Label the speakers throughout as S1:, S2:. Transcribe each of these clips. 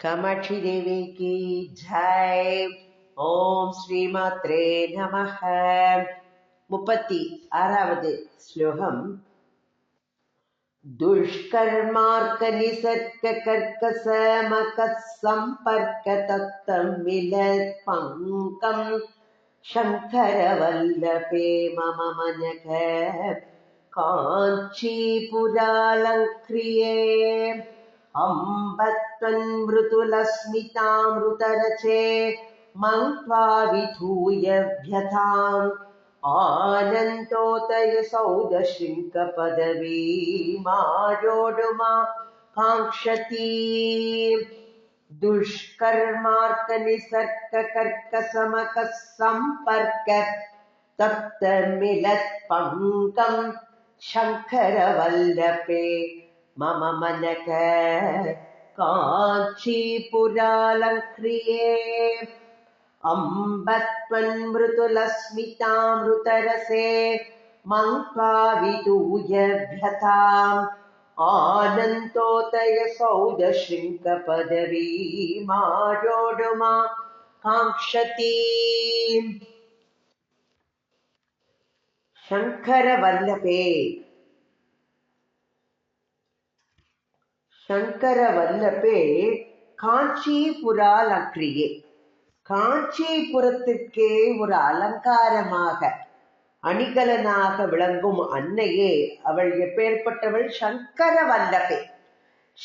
S1: कामाक्षी देवी की जय ஓம் ஸ்ரீமாத்ரே நமஹ முப்பத்தி ஆறாவது ஸ்லோகம் दुष्कर्मार्क निसर्ग कर्कस मक सम्पर्क तत्तं मिलत् पङ्कम् शङ्कर वल्लभे मम मनक काञ्चीपुरालङ्क्रिये अम्बत्वन्मृतुलस्मितामृतरचे अम्ब त्वन् मृतुलस्मितामृतरचे मङ्क्त्वा विधूयभ्यथानन्तोदयसौदशृङ्कपदवीमारोडु माक्षती दुष्कर्मार्कनिसर्ककर्कसमकः सम्पर्क तत्त मिलत्पङ्कम् शङ्खरवल्लभे मम मनक काञ्चीपुरालङ्क्रिये अम्बत्वन्मृतुलस्मितामृतरसे मङ्क्त्वा विदूय व्यथाम् आनन्दोदयसौदशृङ्गपदवी मारोडुमा काङ्क्षती शङ्करवल्लभे சங்கரவல்லபே காஞ்சிபுராலக்ரியே. காஞ்சிபுரத்திற்கே ஒரு அலங்காரமாக அணிகலனாக விளங்கும் அன்னையே அவள் எப்பேற்பட்டவள் சங்கர வல்லபே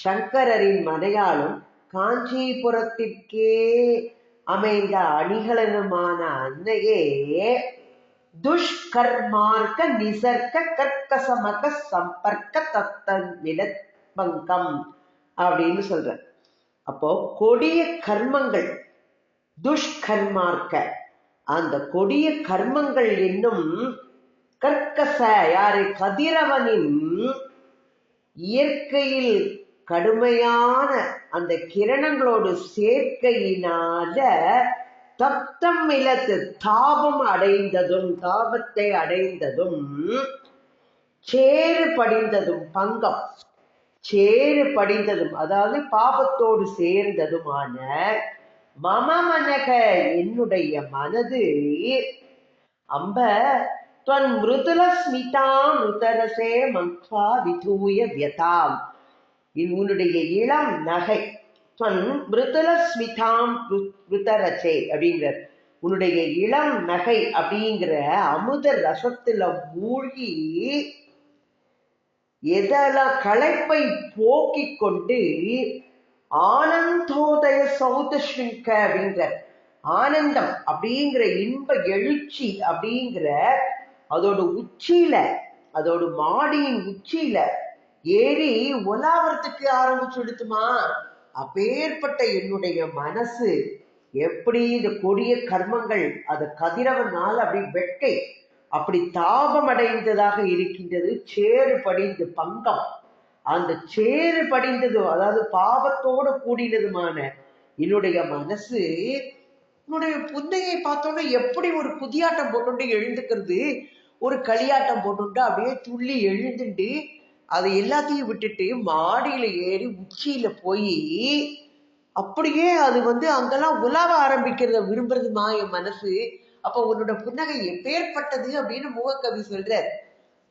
S1: சங்கரரின் மனையாளும் காஞ்சிபுரத்திற்கே அமைந்த அணிகலனுமான அன்னையே துஷ்கர்மார்க்க நிசர்க்க கற்கசமக சம்பர்க்க தத்தன் பந்தம் அப்படின்னு சொல்ற அப்போ கொடிய கர்மங்கள் துஷ்கர்மார்க்க அந்த கொடிய கர்மங்கள் என்னும் கற்கச யாரு கதிரவனின் இயற்கையில் கடுமையான அந்த கிரணங்களோடு சேர்க்கையினால தத்தம் இலத்து தாபம் அடைந்ததும் தாபத்தை அடைந்ததும் சேறு படிந்ததும் பங்கம். சேறு படிந்ததும் அதாவது பாபத்தோடு சேர்ந்ததுமான மம மனக என்னுடைய மனது அம்ப துவன் மிருதுல ஸ்மிதாம் மிருதரசே மந்த்வா விதூய வியதாம். உன்னுடைய இளம் நகை துவன் மிருதுல ஸ்மிதாம் மிருதரசே அப்படிங்கிற உன்னுடைய இளம் நகை அப்படிங்கிற அமுத ரசத்துல மூழ்கி எதெல்லாம் களைப்பை போக்கிக் கொண்டு ஆனந்தோதய சௌதஸ்விங்க அப்படிங்கிற ஆனந்தம் அப்படிங்கிற இன்ப எழுச்சி அப்படிங்கிற அதோட உச்சியில அதோட மாடியின் உச்சியில ஏறி உலாவரத்துக்கு ஆரம்பிச்சு எடுத்துமா அப்பேற்பட்ட என்னுடைய மனசு எப்படி இந்த கொடிய கர்மங்கள் அது கதிரவனால் அப்படி வெட்கை அப்படி தாபம் அடைந்ததாக இருக்கின்றது சேறு படிந்து பங்கம். அந்த சேறு படிந்தது அதாவது பாவத்தோடு கூடினதுமான என்னுடைய மனசு உன்னுடைய புன்னகையை பார்த்தோன்னே எப்படி ஒரு புதியாட்டம் போட்டுண்டு எழுந்துக்கிறது ஒரு களியாட்டம் போட்டுண்டு அப்படியே துள்ளி எழுந்துட்டு அதை எல்லாத்தையும் விட்டுட்டு மாடியில ஏறி உச்சியில போய் அப்படியே அது வந்து அங்கெல்லாம் உலாவ ஆரம்பிக்கிறத விரும்புறதுமா என் மனசு? அப்போ உன்னோட புன்னகை எப்பேற்பட்டது அப்படின்னு மூகக்கவி சொல்றார்.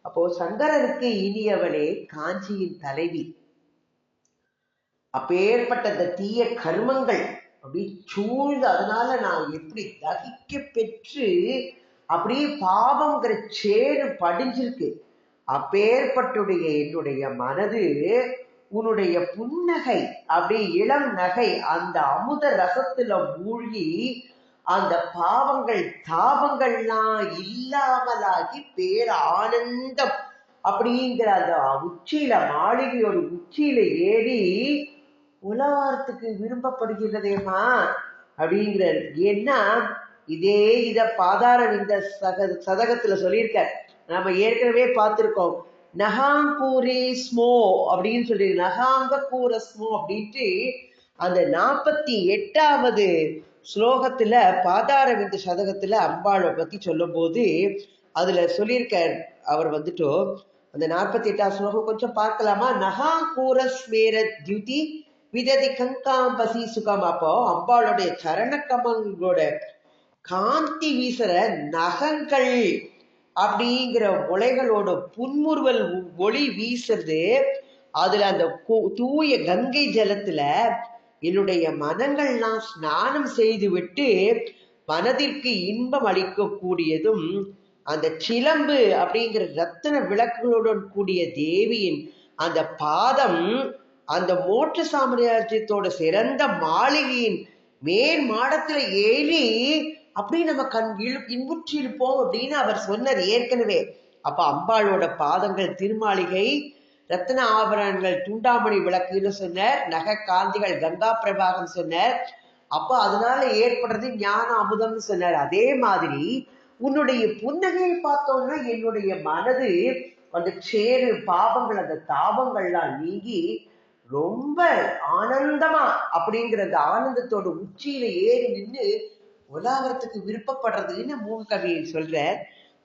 S1: அப்போ சங்கரருக்கு இனியவளே காஞ்சியின் தலைவி. அப்பேற்பட்ட இந்த தீய கர்மங்கள் அப்படி சூழ்ந்து அதனால நான் எப்படி தகிக்க பெற்று அப்படியே பாவங்கிற சேறு படிஞ்சிருக்கு. அப்பேற்பட்டுடைய என்னுடைய மனது உன்னுடைய புன்னகை அப்படி இளம் நகை அந்த அமுத ரசத்துல மூழ்கி அந்த பாவங்கள் தாபங்கள்லாம் இல்லாமலாகி பேர் ஆனந்தம் அப்படிங்கிற அந்த உச்சியில மாளிகையோட உச்சியில ஏறி உலகத்துக்கு விரும்பப்படுகிறதேமா அப்படிங்கிறார். ஏன்னா இதே இத பாதார இந்த சக சதகத்துல சொல்லியிருக்க நம்ம ஏற்கனவே பார்த்திருக்கோம். நகாங்கூரே ஸ்மோ அப்படின்னு சொல்லி நகாங்க கூர ஸ்மோ அப்படின்ட்டு அந்த நாற்பத்தி எட்டாவது ஸ்லோகத்துல பாதாரவிந்த சதகத்துல அம்பாளை பத்தி சொல்லும் போது அதுல சொல்லியிருக்கார். அவர் வந்துட்டோ அந்த நாற்பத்தி எட்டாம் ஸ்லோகம் கொஞ்சம் பார்க்கலாமா? நகா கூர ஸ்மேர தியுதி விததி கங்காம் பசி சுகம். அப்போ அம்பாளுடைய சரண கமங்களோட காந்தி வீசுற நகங்கள் அப்படிங்கிற முளைகளோட புன்முறுவல் ஒளி வீசுறது அதுல அந்த தூய கங்கை ஜலத்துல என்னுடைய மனங்கள்லாம் ஸ்நானம் செய்துவிட்டு மனதிற்கு இன்பம் அளிக்கக்கூடியதும் அந்த சிலம்பு அப்படிங்கிற ரத்தன விளக்குகளுடன் கூடிய தேவியின் அந்த பாதம் அந்த மோட்ச சாம்ராஜ்யத்தோட சிறந்த மாளிகையின் மேல் மாடத்துல ஏறி அப்படி நம்ம கண் இழு இன்புற்றி இருப்போம் அப்படின்னு அவர் சொன்னார். ஏற்கனவே அப்ப அம்பாளோட பாதங்கள் திருமாளிகை ரத்ன ஆபரணங்கள் துண்டாமணி விளக்குன்னு சொன்னார் நகை காந்திகள் கங்கா பிரபாகம் சொன்னார். அப்போ அதனால ஏற்படுறது ஞான அமுதம்னு சொன்னார். அதே மாதிரி உன்னுடைய புன்னகையை பார்த்தோம்னா என்னுடைய மனது அந்த சேரு பாவங்கள் அந்த தாபங்கள்லாம் நீங்கி ரொம்ப ஆனந்தமா அப்படிங்கிற அந்த ஆனந்தத்தோட உச்சியில ஏறி நின்று உலாவரத்துக்கு விருப்பப்படுறதுன்னு மூக கவியை சொல்ற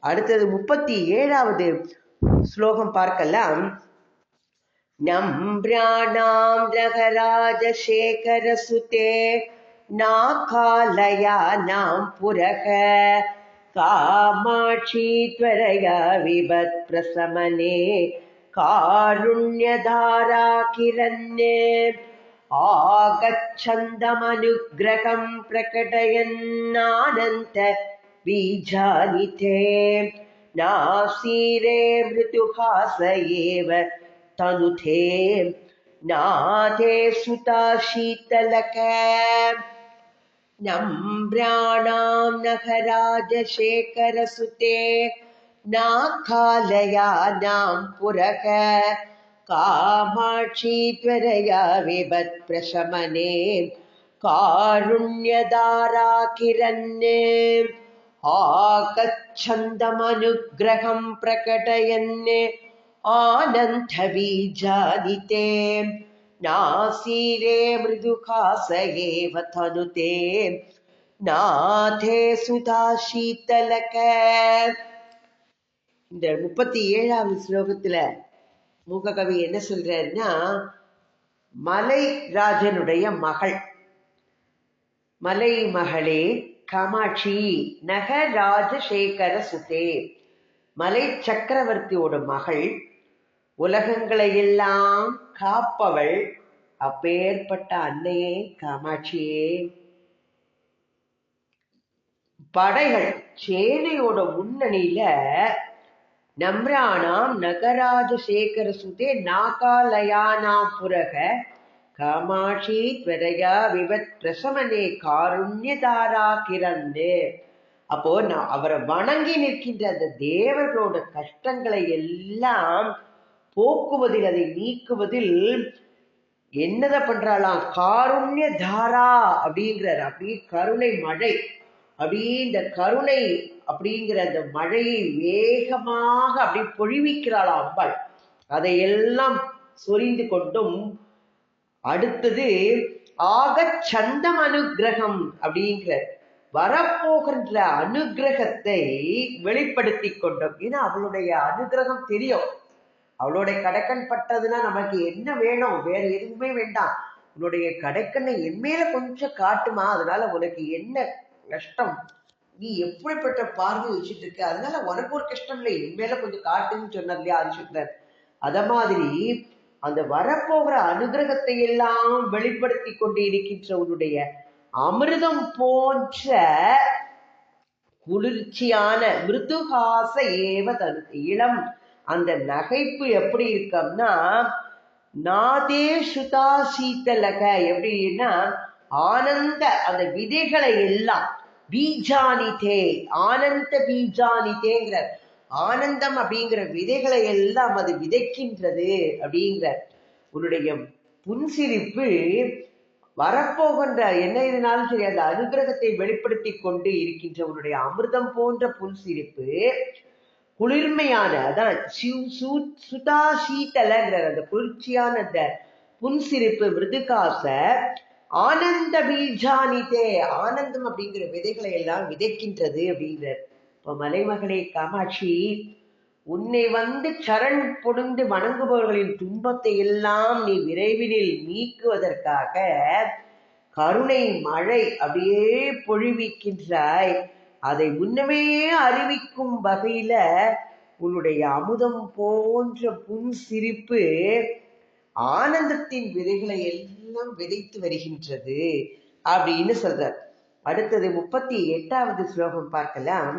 S1: அடுத்தது முப்பத்தி ஏழாவது ஸ்லோகம் பார்க்கலாம். नम्राणां नगराजशेखरसुते नाकालयानां पुरः कामाक्षी त्वरया विभत्प्रशमने कारुण्यधारा किरन्ये आगच्छन्दमनुग्रहं प्रकटयन्नानन्त बीजानिते नासीरे मृदुहास एव तनुथे नाथे सुता शीतलक। नम्राणां नखराजशेखरसुते नाखालयानां पुरः कामाक्षी त्वरया विभत्प्रशमने कारुण्यदारा किरन्ने आगच्छन्दमनुग्रहं प्रकटयन्ने आनन्दबीजादिते नासीरे मृदुकास एव तनुते நாதே சுதா சீத்தலக இந்த முப்பத்தி ஏழாவது ஸ்லோகத்துல மூககவி என்ன சொல்றாருன்னா மலை ராஜனுடைய மகள் மலை மகளே காமாட்சி நக ராஜசேகர சுதே மலை சக்கரவர்த்தியோட மகள் உலகங்களை எல்லாம் காப்பவள் அப்பேற்பட்ட அன்னையே காமாட்சியே. படைகள் சேனையோட முன்னணியில நம்ராணாம் நகராஜசேகர சுதே நாகாலயானா புரக காமாட்சி துவரையா விவத் பிரசமனே காருண்யதாரா கிரந்து. அப்போ நான் அவரை வணங்கி நிற்கின்ற அந்த தேவர்களோட கஷ்டங்களை எல்லாம் போக்குவதில் அதை நீக்குவதில் என்னதை பண்றாளாம்? காருண்ய தாரா அப்படிங்கிறார். அப்படி கருணை மழை. அப்படி இந்த கருணை அப்படிங்கிற அந்த மழையை வேகமாக அப்படி பொழிவிக்கிறாளாம் அம்பாள். அதையெல்லாம் சொரிந்து கொண்டும் அடுத்தது ஆக சந்தம் அனுகிரகம் அப்படிங்கிற வரப்போகின்ற அனுகிரகத்தை வெளிப்படுத்தி கொண்டோம். ஏன்னா அவளுடைய அனுகிரகம் தெரியும். அவளுடைய கடைக்கண் பட்டதுன்னா நமக்கு என்ன வேணும்? வேற எதுவுமே வேண்டாம். உன்னுடைய கடைக்கண்ணை என் மேல கொஞ்சம் காட்டுமா? அதனால உனக்கு என்ன கஷ்டம்? நீ எப்படிப்பட்ட பார்வை வச்சுட்டு இருக்க? அதனால உனக்கு ஒரு கஷ்டம் இல்லை. என் மேல கொஞ்சம் காட்டுன்னு சொன்னார் இல்லையா ஆதிசங்கரர்? அத மாதிரி அந்த வரப்போகிற அனுகிரகத்தை எல்லாம் வெளிப்படுத்தி கொண்டு இருக்கின்ற உன்னுடைய அமிர்தம் போன்ற குளிர்ச்சியான மிருதுகாச ஏவ தனு இளம் அந்த நகைப்பு எப்படி இருக்கம்னா நாதே சுதா சீத்தலக எப்படின்னா ஆனந்த அந்த விதைகளை எல்லாம் பீஜானிதே ஆனந்த பீஜானிதேங்கிற ஆனந்தம் அப்படிங்கிற விதைகளை எல்லாம் அது விதைக்கின்றது அப்படிங்கிற உன்னுடைய புன்சிரிப்பு வரப்போகின்ற என்ன இருந்தாலும் சரி அந்த அனுகிரகத்தை வெளிப்படுத்தி கொண்டு இருக்கின்ற உன்னுடைய அமிர்தம் போன்ற புன்சிரிப்பு குளிர்மையான அதான் சுதா சீத்தலங்கிற அந்த குளிர்ச்சியான அந்த புன்சிரிப்பு மிருதுகாச ஆனந்த பீஜானிதே ஆனந்தம் அப்படிங்கிற விதைகளை எல்லாம் விதைக்கின்றது அப்படிங்கிற இப்போ மலைமகளே காமாட்சி உன்னை வந்து சரண் பொடுந்து வணங்குபவர்களின் துன்பத்தை எல்லாம் நீ விரைவினில் நீக்குவதற்காக கருணை மழை அப்படியே பொழிவிக்கின்றாய். அதை முன்னமே அறிவிக்கும் வகையில உன்னுடைய அமுதம் போன்ற புன் சிரிப்பு ஆனந்தத்தின் விதைகளை எல்லாம் விதைத்து வருகின்றது அப்படின்னு சொல்றார். அடுத்தது முப்பத்தி எட்டாவது ஸ்லோகம் பார்க்கலாம்.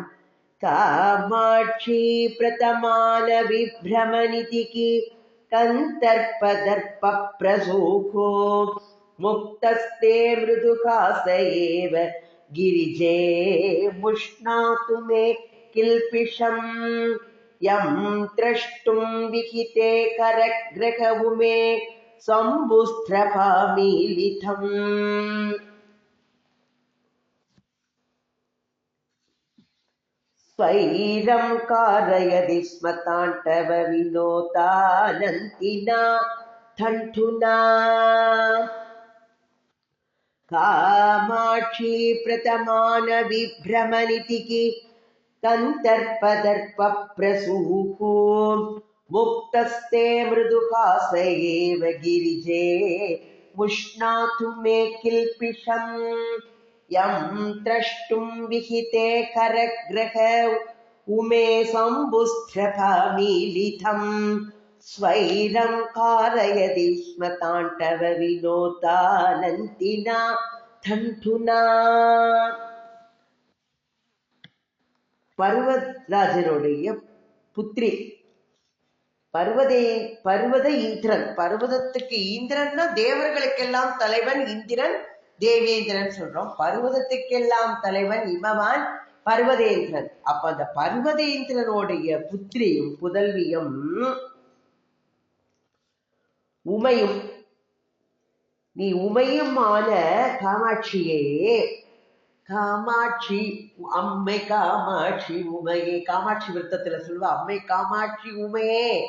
S1: காமாட்சி பிரதமான விபிரமணிதிக்கு கந்தர்ப்பதர்ப்ப பிரசூகோ முக்தஸ்தே மிருதுகாச ஏவ गिरिजे मुष्णातु मे किल्पिषम् यम् द्रष्टुम् विहिते करग्रहवुमे शम्भुस्त्रभामीलिथम् स्वैरं कारयति स्म ताण्डवविनोदानन्तिना ठण्ठुना। कामाक्षी प्रतमान विभ्रमनितिकि कन्तर्पदर्पप्रसूको मुक्तस्ते मृदुहास एव गिरिजे, मुष्णातु मे किल्पिषम्। यं द्रष्टुं विहिते करग्रह, उमे सम्बुस्त्रभामीलिथम् स्वैरं कारयति स्म ताण्डव विनोदानन्तिना ठण्ठुना பர்வத்ராஜனுடைய புத்திரி பர்வதே பர்வத இந்திரன் பர்வதத்துக்கு இந்திரன்னா தேவர்களுக்கெல்லாம் தலைவன் இந்திரன் தேவேந்திரன் சொல்றோம் பர்வதத்துக்கெல்லாம் தலைவன் இமவான் பர்வதேந்திரன் அப்ப அந்த பர்வதேந்திரனுடைய புத்திரியும் புதல்வியும் உமையும். நீ உமையும் ஆன காமாட்சியே. காமாட்சி அம்மை காமாட்சி உமையே. காமாட்சி விருத்தத்துல சொல்லுவா அம்மை காமாட்சி உமையே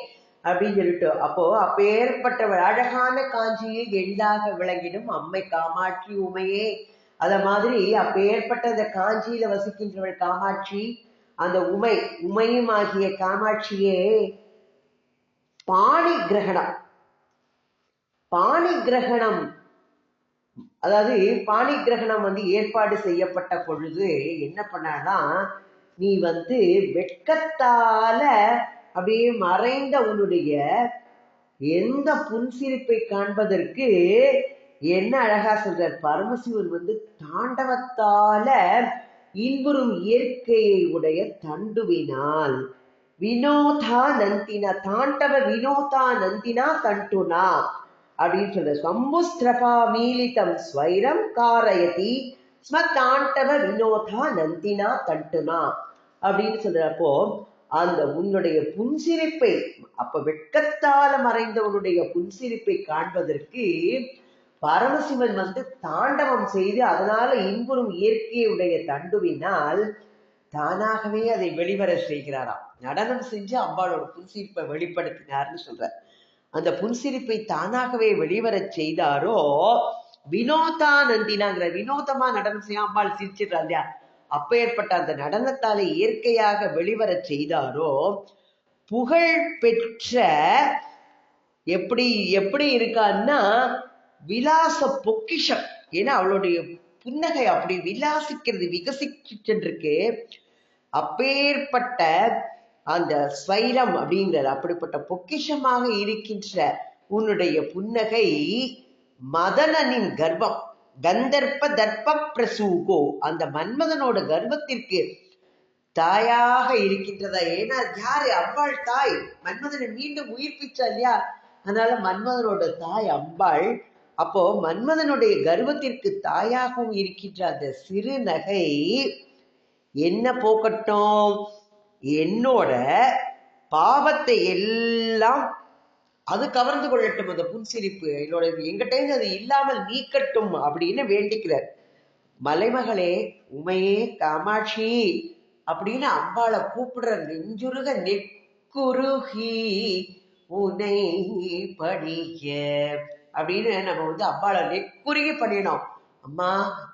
S1: அப்படின்னு சொல்லிட்டு அப்போ அப்பேற்பட்டவள் அழகான காஞ்சியில் எளிதாக விளங்கிடும் அம்மை காமாட்சி உமையே. அத மாதிரி அப்பேற்பட்ட அந்த காஞ்சியில வசிக்கின்றவள் காமாட்சி அந்த உமை உமையும் ஆகிய காமாட்சியே. பாணி கிரகணம் பாணி கிரகணம் அதாவது பாணி கிரகணம் வந்து ஏற்பாடு செய்யப்பட்ட பொழுது என்ன பண்ணானா நீ வந்து வெட்கத்தால அப்படியே மறைந்த உன்னுடைய எந்த புன்சிரிப்பை காண்பதற்கு என்ன அழகா சொல்றார். பரமசிவன் வந்து தாண்டவத்தால இன்புறும் இயற்கையை உடைய தண்டுவினால். வினோதா நந்தினா தாண்டவ வினோதா நந்தினா தண்டுனா. அப்படின்னு சொல்ற சம்புஸ்திரபா மீலிதம் ஸ்வைரம் காரயதி ஸ்ம தாண்டவ வினோதா நந்தினா தண்டுனா அப்படின்னு சொல்றப்போ அந்த உன்னுடைய புன்சிரிப்பை அப்ப வெட்கத்தால மறைந்தவனுடைய புன்சிரிப்பை காண்பதற்கு பரமசிவன் வந்து தாண்டவம் செய்து அதனால இன்புறும் இயற்கையுடைய தண்டுவினால் தானாகவே அதை வெளிவர செய்கிறாராம். நடனம் செஞ்சு அம்பாளோட புன்சிரிப்பை வெளிப்படுத்தினார்னு சொல்றார். அந்த புன்சிரிப்பை தானாகவே வெளிவரச் செய்தாரோ? வினோதா நந்தினாங்கிற வினோதமா நடனம் செய்ய அம்பாள் சிரிச்சிடுறா இல்லையா? அப்பேற்பட்ட அந்த நடனத்தாலே இயற்கையாக வெளிவரச் செய்தாரோ? புகழ் பெற்ற எப்படி எப்படி இருக்கான்னா விலாச பொக்கிஷம். ஏன்னா அவளுடைய புன்னகை அப்படி விலாசிக்கிறது விகசிச்சு சென்றிருக்கு. அப்பேற்பட்ட அந்த ஸ்வைரம் அப்படிங்கிற அப்படிப்பட்ட பொக்கிஷமாக இருக்கின்ற உன்னுடைய புன்னகை மதனனின் கர்ப்பம் கந்தர்ப்ப தர்ப்ப பிரசூகோ. அந்த மன்மதனோட கர்ப்பத்திற்கு தாயாக இருக்கின்றதா? ஏன்னா யாரு? அம்பாள் தாய். மன்மதனை மீண்டும் உயிர்ப்பிச்சா இல்லையா? அதனால மன்மதனோட தாய் அம்பாள். அப்போ மன்மதனுடைய கர்வத்திற்கு தாயாகவும் இருக்கின்ற அந்த சிறு நகை என்ன போக்கட்டும்? என்னோட பாவத்தை எல்லாம் அது கவர்ந்து கொள்ளட்டும். அந்த புன்சிரிப்பு என்னோட எங்கிட்ட அது இல்லாமல் நீக்கட்டும் அப்படின்னு வேண்டிக்கிறார். மலைமகளே உமையே காமாட்சி அப்படின்னு அம்பாளை கூப்பிடுற நெஞ்சுருக நெக்குருகி உனை படிய அப்படின்னு நம்ம வந்து அம்பாளை நெக்குருகி பண்ணினோம் அம்மா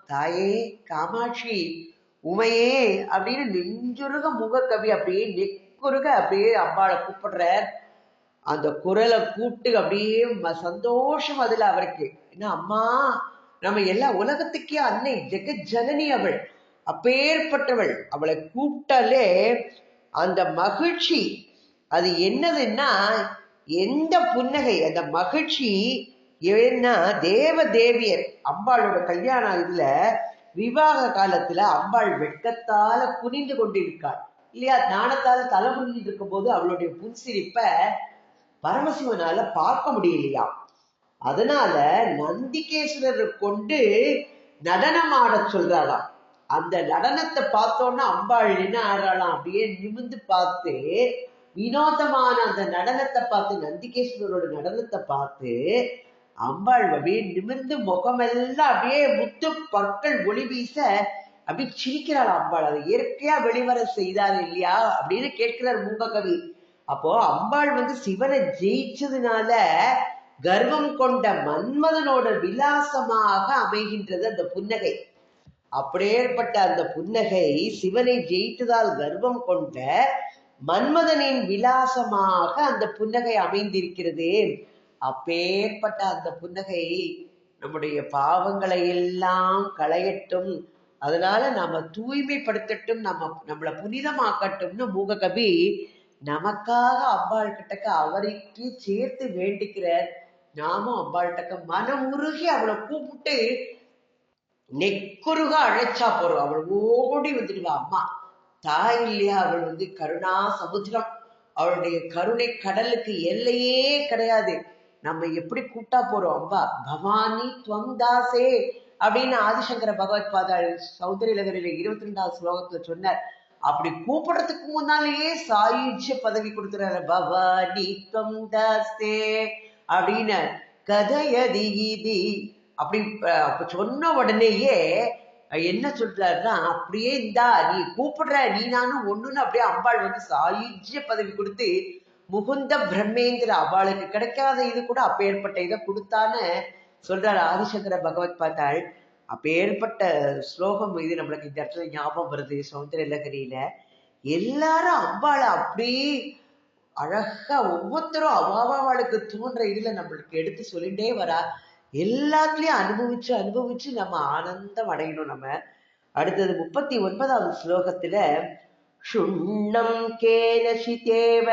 S1: தாயே காமாட்சி உமையே அப்படின்னு நெஞ்சுருக முகக்கவி அப்படியே நெக்குருக அப்படியே அம்பாளை கூப்பிடுறார். அந்த குரலை கூப்பிட்டு அப்படியே சந்தோஷம் அதுல அவருக்கு. என்ன அம்மா நம்ம எல்லா உலகத்துக்கே அன்னை ஜெக ஜனனி அவள் அப்பேற்பட்டவள். அவளை கூப்பிட்டாலே அந்த மகிழ்ச்சி அது என்னதுன்னா எந்த புன்னகை அந்த மகிழ்ச்சி ஏன்னா தேவ தேவியர் அம்பாளோட கல்யாணம் இதுல விவாக காலத்துல அம்பாள் வெட்கத்தால குனிந்து கொண்டிருக்காள். இல்லையா? ஞானத்தால தலை குனிஞ்சிட்டு இருக்கும் போது அவளுடைய புன்சிரிப்ப பரமசிவனால பார்க்க முடியலையா? அதனால நந்திகேஸ்வரரை கொண்டு நடனம் ஆட சொல்றாராம். அந்த நடனத்தை பார்த்தோன்னா அம்பாள் என்ன ஆடுறாளாம் அப்படியே நிமிந்து பார்த்து வினோதமான அந்த நடனத்தை பார்த்து நந்திகேஸ்வரரோட நடனத்தை பார்த்து அம்பாள் அப்படியே நிமிர்ந்து முகமெல்லாம் அப்படியே முத்து பற்கள் ஒளி வீச அப்படியே சிரிக்கிறாள் அம்பாள். அதை இயற்கையா வெளிவர செய்தார் இல்லையா அப்படின்னு கேட்கிறார் மூங்ககவி அப்போ அம்பாள் வந்து சிவனை ஜெயிச்சதுனால கர்வம் கொண்ட மன்மதனோட விலாசமாக அமைகின்றது அந்த புன்னகை. அப்படியேற்பட்ட அந்த புன்னகை சிவனை ஜெயித்ததால் கர்வம் கொண்ட மன்மதனின் விலாசமாக அந்த புன்னகை அமைந்திருக்கிறது. அப்பேற்பட்ட அந்த புன்னகை நம்முடைய பாவங்களை எல்லாம் களையட்டும். அதனால நாம தூய்மைப்படுத்தட்டும் நம்ம நம்மளை புனிதமாக்கட்டும்னு மூககபி நமக்காக அம்பாள் கிட்டக்க அவருக்கு சேர்த்து வேண்டிக்கிறார். நாமும் அம்பாள்கிட்டக்க மனமுருகி அவளை கூப்பிட்டு நெக்குருக அழைச்சா போறோம். அவள் ஓடி வந்துடுவா. அம்மா தாய் இல்லையா? அவள் வந்து கருணா சமுத்திரம். அவளுடைய கருணை கடலுக்கு எல்லையே கிடையாது. நம்ம எப்படி கூட்டா போறோம்? அம்பா பவானி துவம் தாசே அப்படின்னு ஆதிசங்கர பகவத் பாதாள் சௌந்தரிய லகரில இருபத்தி ரெண்டாவது ஸ்லோகத்துல சொன்னார். அப்படி கூப்பிடுறதுக்கு முன்னாலேயே சாயுஜ்ய பதவி கொடுக்குறாரு. பவானி துவம் தாசே அப்படின்னு கதையதி இது அப்படி அப்ப சொன்ன உடனேயே என்ன சொல்றாருன்னா அப்படியே இந்தா நீ கூப்பிடுற நீ நானும் ஒண்ணுன்னு அப்படியே அம்பாள் வந்து சாயுஜ்ய பதவி கொடுத்து முகுந்த பிரம்மேந்திர அவளுக்கு கிடைக்காத இது கூட அப்பேற்பட்ட இதை கொடுத்தான்னு சொல்றாரு ஆதிசங்கர பகவத் பார்த்தாள் அப்பேற்பட்ட ஸ்லோகம் இது நம்மளுக்கு இந்த இடத்துல ஞாபகம் வருது சௌந்தர லகரியில எல்லாரும் அம்பாளை அப்படி அழகா ஒவ்வொருத்தரும் அவாவாளுக்கு தோன்ற இதுல நம்மளுக்கு எடுத்து சொல்லிட்டே வரா. எல்லாத்துலயும் அனுபவிச்சு அனுபவிச்சு நம்ம ஆனந்தம் அடையணும் நம்ம. அடுத்தது முப்பத்தி ஒன்பதாவது ஸ்லோகத்துல ஷுண்ணம் கேனசிதேவ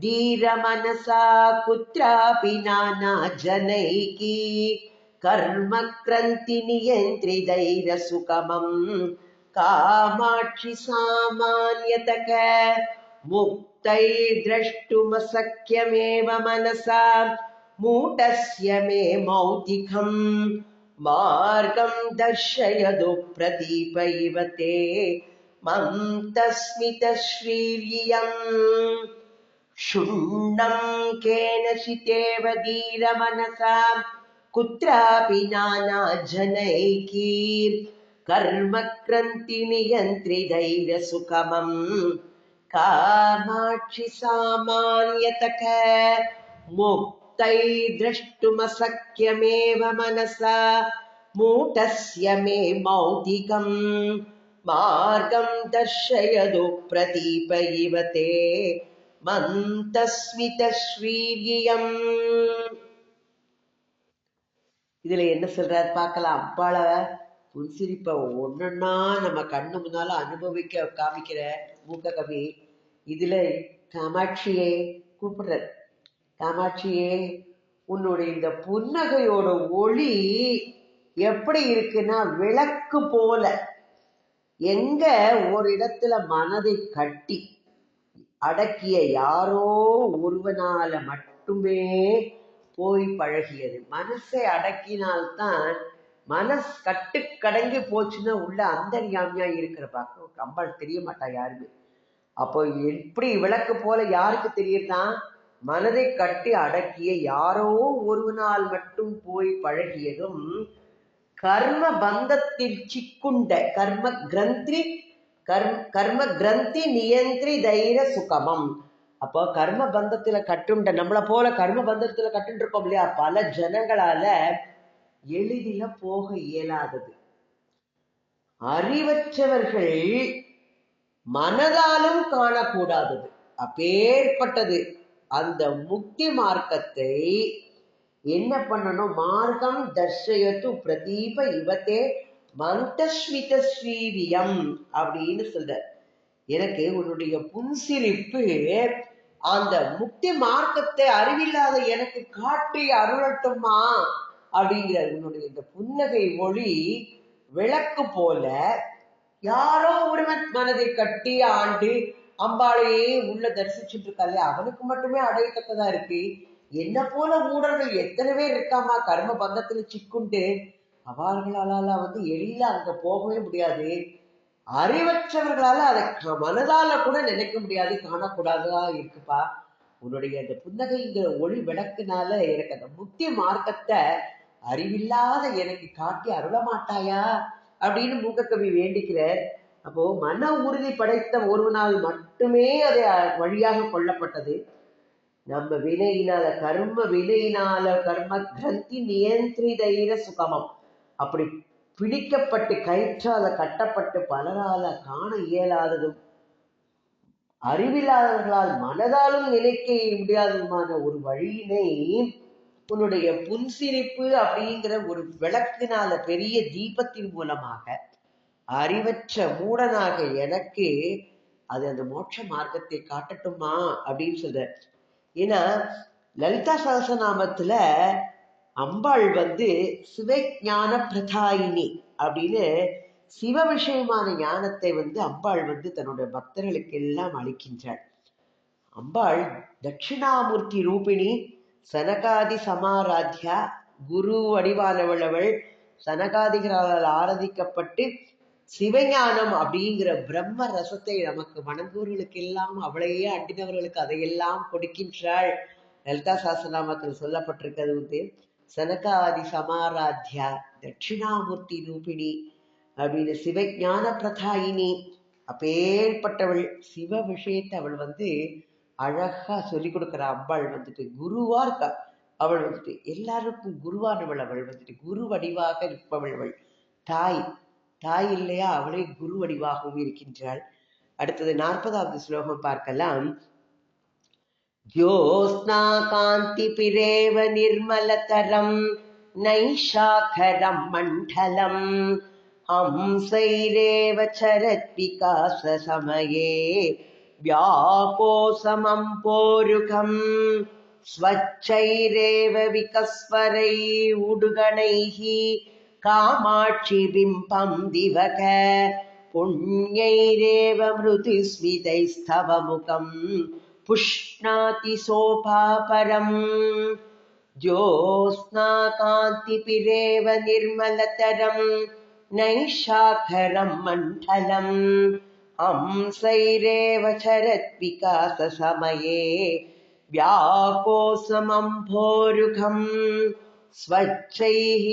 S1: धीरमनसा कुत्रापि नानाजनैकी जनैकी कर्मक्रन्तिनियन्त्रितैरसुखमम् कामाक्षि सामान्यतक मुक्तैर्द्रष्टुमसख्यमेव मनसा मूटस्य मे मौतिकम् मार्गम् दर्शयदु प्रतीपैव ते। मं तस्मितश्रीर्यम्। क्षुण्णं केनचितेव धीरमनसा कुत्रापि नानाजनैकी। कर्मक्रन्तिनियन्त्रिधैर्यसुखमम् कामाक्षि सामान्यतक मुक्तै द्रष्टुमसख्यमेव मनसा। मूटस्य मे मौतिकम् मार्गं दर्शयतु प्रदीप इव ते மந்தஸ்மிதஸ்ரீயம் இதுல என்ன சொல்றாரு பார்க்கலாம். அப்பால புன்சிரிப்ப ஒன்னொன்னா நம்ம கண்ணு முன்னால அனுபவிக்க காமிக்கிற மூக்க கவி இதுல காமாட்சியே கூப்பிடுற காமாட்சியே உன்னுடைய இந்த புன்னகையோட ஒளி எப்படி இருக்குன்னா விளக்கு போல. எங்க ஒரு இடத்துல மனதை கட்டி அடக்கிய யாரோ ஒருவனால மட்டுமே போய் பழகியது. மனசை அடக்கினால்தான் மனஸ் கட்டுக்கடங்கி போச்சுன்னா உள்ள அந்தரியாமியா இருக்கிற பார்க்க அம்பாள் தெரிய மாட்டா யாருமே. அப்போ எப்படி விளக்கு போல யாருக்கு தெரியுதான் மனதை கட்டி அடக்கிய யாரோ ஒருவனால் மட்டும் போய் பழகியதும் கர்ம பந்தத்தில் சிக்குண்ட கர்ம கிரந்தி கர்ம கர்ம கிரந்தி நியந்திரி தைர சுகமம். அப்போ கர்ம பந்தத்துல கட்டுண்ட நம்மளை போல கர்ம பந்தத்துல கட்டுண்டு இருக்கோம் இல்லையா? பல ஜனங்களால எளிதில போக இயலாதது. அறிவற்றவர்கள் மனதாலும் காணக்கூடாதது. அப்பேற்பட்டது. அந்த முக்தி மார்க்கத்தை என்ன பண்ணணும்? மார்க்கம் தர்ஷயத்து பிரதீப இவத்தே மந்தஸ்மித ஸ்ரீவியம் அப்படின்னு சொல்ற எனக்கு உன்னுடைய புன்சிரிப்பு அந்த முக்தி மார்க்கத்தை அறிவில்லாத எனக்கு காட்டி அருளட்டுமா? அப்படிங்கிற உன்னுடைய இந்த புன்னகை ஒளி விளக்கு போல யாரோ ஒருவன் மனதை கட்டி ஆண்டு அம்பாளையே உள்ள தரிசிச்சுட்டு இருக்காளே அவனுக்கு மட்டுமே அடையத்தக்கதா இருக்கு. என்ன போல ஊடர்கள் எத்தனை பேர் இருக்காமா? கர்ம பந்தத்துல சிக்குண்டு அவர்களால வந்து எளிய அங்க போகவே முடியாது. அறிவற்றவர்களால அதை க- மனதால கூட நினைக்க முடியாது காணக்கூடாதா இருக்குப்பா. உன்னுடைய அந்த புன்னகைங்கிற ஒளி விளக்குனால எனக்கு அந்த முக்கிய மார்க்கத்தை அறிவில்லாத எனக்கு காட்டி அருள மாட்டாயா அப்படின்னு மூக்கக்கவி வேண்டிக்கிறார். அப்போ மன உறுதி படைத்த ஒருவனால் மட்டுமே அதை வழியாக கொள்ளப்பட்டது. நம்ம வினையினால கர்ம வினையினால கர்ம கிரந்தி நியந்திரிதைர சுகமம். அப்படி பிடிக்கப்பட்டு கயிற்றால கட்டப்பட்டு பலரால காண இயலாததும் அறிவில்லாதவர்களால் மனதாலும் நினைக்க முடியாததுமான ஒரு வழியினை உன்னுடைய புன்சிரிப்பு அப்படிங்கிற ஒரு விளக்கினால பெரிய தீபத்தின் மூலமாக அறிவற்ற மூடனாக எனக்கு அது அந்த மோட்ச மார்க்கத்தை காட்டட்டுமா அப்படின்னு சொல்ற. ஏன்னா லலிதா சகசநாமத்துல அம்பாள் வந்து சிவஞான பிரதாயினி அப்படின்னு சிவ விஷயமான ஞானத்தை வந்து அம்பாள் வந்து தன்னுடைய பக்தர்களுக்கு எல்லாம் அளிக்கின்றாள். அம்பாள் தட்சிணாமூர்த்தி ரூபிணி சனகாதி சமாராத்யா குரு வடிவானவளவள் சனகாதிகளால் ஆராதிக்கப்பட்டு சிவஞானம் அப்படிங்கிற பிரம்ம ரசத்தை நமக்கு வணங்குவர்களுக்கெல்லாம் அவளையே அண்டினவர்களுக்கு அதையெல்லாம் கொடுக்கின்றாள். லலிதா சாஸ்திரநாமத்தில் சொல்லப்பட்டிருக்கிறது வந்து சனகாதி சமாராத்யா தட்சிணாமூர்த்தி ரூபிணி அப்படின்னு சிவஞான பிரதாயினி அப்பேற்பட்டவள் சிவ விஷயத்தை அவள் வந்து அழகா சொல்லி கொடுக்குற அம்பாள் வந்துட்டு குருவா இருக்கா. அவள் வந்துட்டு எல்லாருக்கும் குருவானவள் அவள் வந்துட்டு குரு வடிவாக இருப்பவள் அவள். தாய் தாய் இல்லையா? அவளே குரு வடிவாகவும் இருக்கின்றாள். அடுத்தது நாற்பதாவது ஸ்லோகம் பார்க்கலாம். ज्योत्स्ना कान्तिपिरेव निर्मलतरम् नैशाखरम् मण्डलम् हंसैरेव चरद्विकाससमये व्याकोसमम् पोरुकम् स्वच्छैरेव विकस्वरै उडुगणैः कामाक्षिबिम्बम् दिवक पुण्यैरेव मृदुस्मितैस्तव मुखम् पुष्णाति सोपापरम् ज्योत्स्नाकान्तिपिरेव निर्मलतरम् नैशाखरम् मण्डलम् हंसैरेव चरद्विकाससमये व्याकोसमम्भोरुघम् स्वच्छैः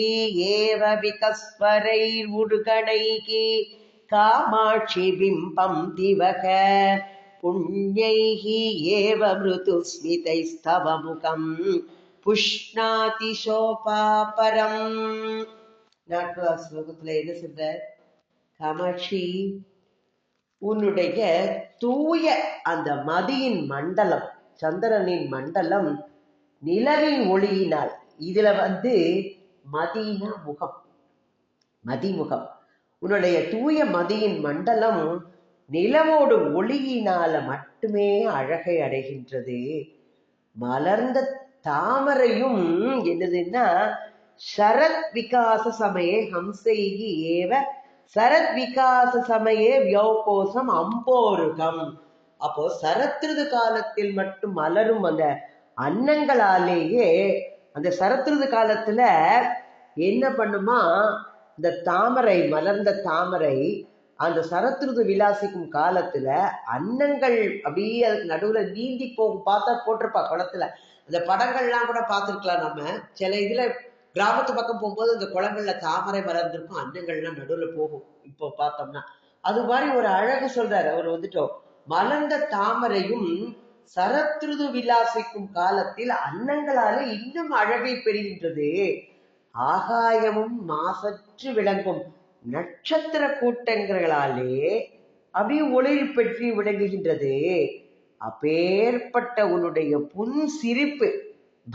S1: एव विकस्वरैर्उडुगणैः कामाक्षिबिम्बम् दिवः पुण्यैः एव मृदुस्मितैस्तव मुखम् புஷ்ணாதி சோபாபரம் நாற்பதாம் ஸ்லோகத்துல என்ன சொல்ற காமாட்சி உன்னுடைய தூய அந்த மதியின் மண்டலம் சந்திரனின் மண்டலம் நிலவின் ஒளியினால் இதுல வந்து மதினா முகம் மதிமுகம் உன்னுடைய தூய மதியின் மண்டலம் நிலமோடு ஒளியினால மட்டுமே அழகை அடைகின்றது. மலர்ந்த தாமரையும் என்னதுன்னா சரத் விகாச சமயே ஹம்சைகி ஏவ சரத் விகாச சமயே வியோகோசம் அம்போருகம். அப்போ சரத்ருது காலத்தில் மட்டும் மலரும் அந்த அன்னங்களாலேயே அந்த சரத்ருது காலத்துல என்ன பண்ணுமா இந்த தாமரை மலர்ந்த தாமரை அந்த சரத்ருது விலாசிக்கும் காலத்துல அன்னங்கள் அப்படியே அதுக்கு நடுவுல நீந்தி போகும் பார்த்தா போட்டிருப்பா குளத்துல. அந்த படங்கள்லாம் கூட பார்த்துருக்கலாம் நம்ம. சில இதுல கிராமத்து பக்கம் போகும்போது அந்த குளங்கள்ல தாமரை மலர்ந்திருக்கும் அன்னங்கள்லாம் நடுவுல போகும். இப்போ பார்த்தோம்னா. அது மாதிரி ஒரு அழகு சொல்றாரு. அவர் வந்துட்டோம் மலர்ந்த தாமரையும் சரத்ருது விலாசிக்கும் காலத்தில் அன்னங்களால இன்னும் அழகை பெறுகின்றது. ஆகாயமும் மாசற்று விளங்கும். நட்சத்திர கூட்டங்களாலே அப்படியே ஒளிர் பெற்றி விளங்குகின்றது. அப்பேற்பட்ட உன்னுடைய புன் சிரிப்பு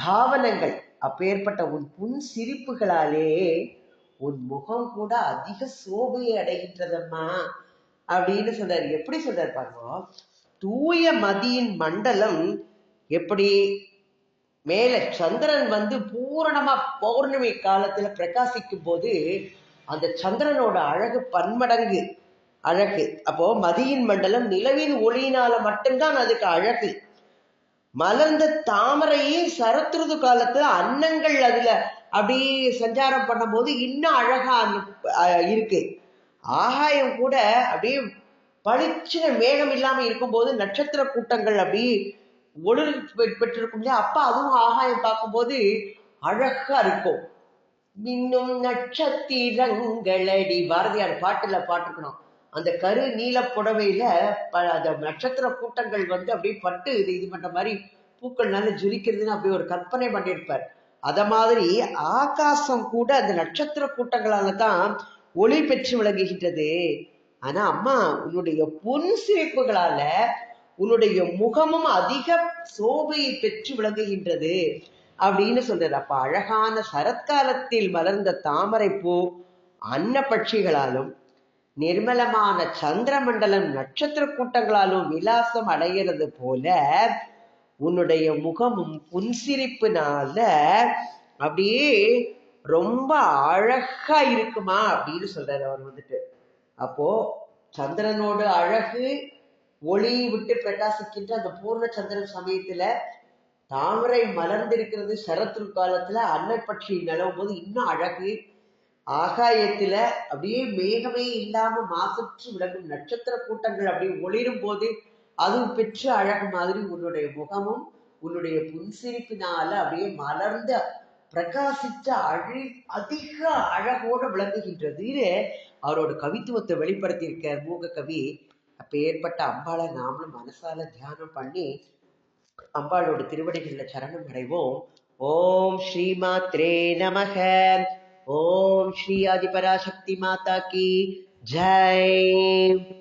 S1: பாவனங்கள் அப்பேற்பட்ட உன் புன் சிரிப்புகளாலே உன் முகம் கூட அதிக சோபையை அடைகின்றதம்மா அப்படின்னு சொல்றாரு எப்படி சொல்றாரு பாருங்க தூய மதியின் மண்டலம் எப்படி? மேல சந்திரன் வந்து பூரணமா பௌர்ணமி காலத்துல பிரகாசிக்கும் போது அந்த சந்திரனோட அழகு பன்மடங்கு அழகு. அப்போ மதியின் மண்டலம் நிலவின் ஒளியினால மட்டும்தான் அதுக்கு அழகு. மலர்ந்த தாமரையே சரத்ருது காலத்துல அன்னங்கள் அதுல அப்படியே சஞ்சாரம் பண்ணும்போது இன்னும் அழகா இருக்கு. ஆகாயம் கூட அப்படியே பளிச்சுன மேகம் இல்லாம இருக்கும்போது நட்சத்திர கூட்டங்கள் அப்படி ஒளிர் பெற்றிருக்கும் இல்லையா? அப்ப அதுவும் ஆகாயம் பார்க்கும்போது அழகா இருக்கும். மின்னும் நட்சத்திரங்களடி. பாரதியார் பாட்டுல பாட்டுக்கணும் அந்த கரு நீல புடவையில அந்த நட்சத்திர கூட்டங்கள் வந்து அப்படியே பட்டு இது இது பண்ற மாதிரி பூக்கள் நல்லா ஜொலிக்கிறதுன்னு அப்படி ஒரு கற்பனை பண்ணியிருப்பார். அத மாதிரி ஆகாசம் கூட அந்த நட்சத்திர கூட்டங்களால தான் ஒளி பெற்று விளங்குகின்றது. ஆனா அம்மா உன்னுடைய பொன் சிரிப்புகளால உன்னுடைய முகமும் அதிக சோபையை பெற்று விளங்குகின்றது. அப்படின்னு சொல்றது. அப்ப அழகான சரத்காலத்தில் மலர்ந்த தாமரை பூ அன்னப்பட்சிகளாலும் நிர்மலமான சந்திரமண்டலம் நட்சத்திர கூட்டங்களாலும் விலாசம் அடைகிறது போல உன்னுடைய முகமும் புன்சிரிப்புனால அப்படியே ரொம்ப அழகா இருக்குமா அப்படின்னு சொல்றாரு அவர் வந்துட்டு. அப்போ சந்திரனோட அழகு ஒளி விட்டு பிரகாசிக்கின்ற அந்த பூர்ண சந்திரன் சமயத்துல தாமரை மலர்ந்திருக்கிறது சரத்ரு காலத்துல அன்னைப்பட்சி நிலவும் போது இன்னும் அழகு. ஆகாயத்துல அப்படியே மேகமே இல்லாம மாசற்று விளங்கும் நட்சத்திர கூட்டங்கள் அப்படியே ஒளிரும் போது அது பெற்ற அழகு மாதிரி உன்னுடைய முகமும் உன்னுடைய புன்சிரிப்பினால அப்படியே மலர்ந்த பிரகாசித்த அழி அதிக அழகோட விளங்குகின்றது. அவரோட கவித்துவத்தை வெளிப்படுத்தியிருக்க மூக கவி அப்ப ஏற்பட்ட அம்பாளை நாமளும் மனசால தியானம் பண்ணி அம்பாளோட திருவடிகள்ல சரணம் அடைவோம். ஓம் ஸ்ரீ மாத்ரே நமக. ஓம் ஸ்ரீ ஆதிபராசக்தி மாதா கி. ஜெய்.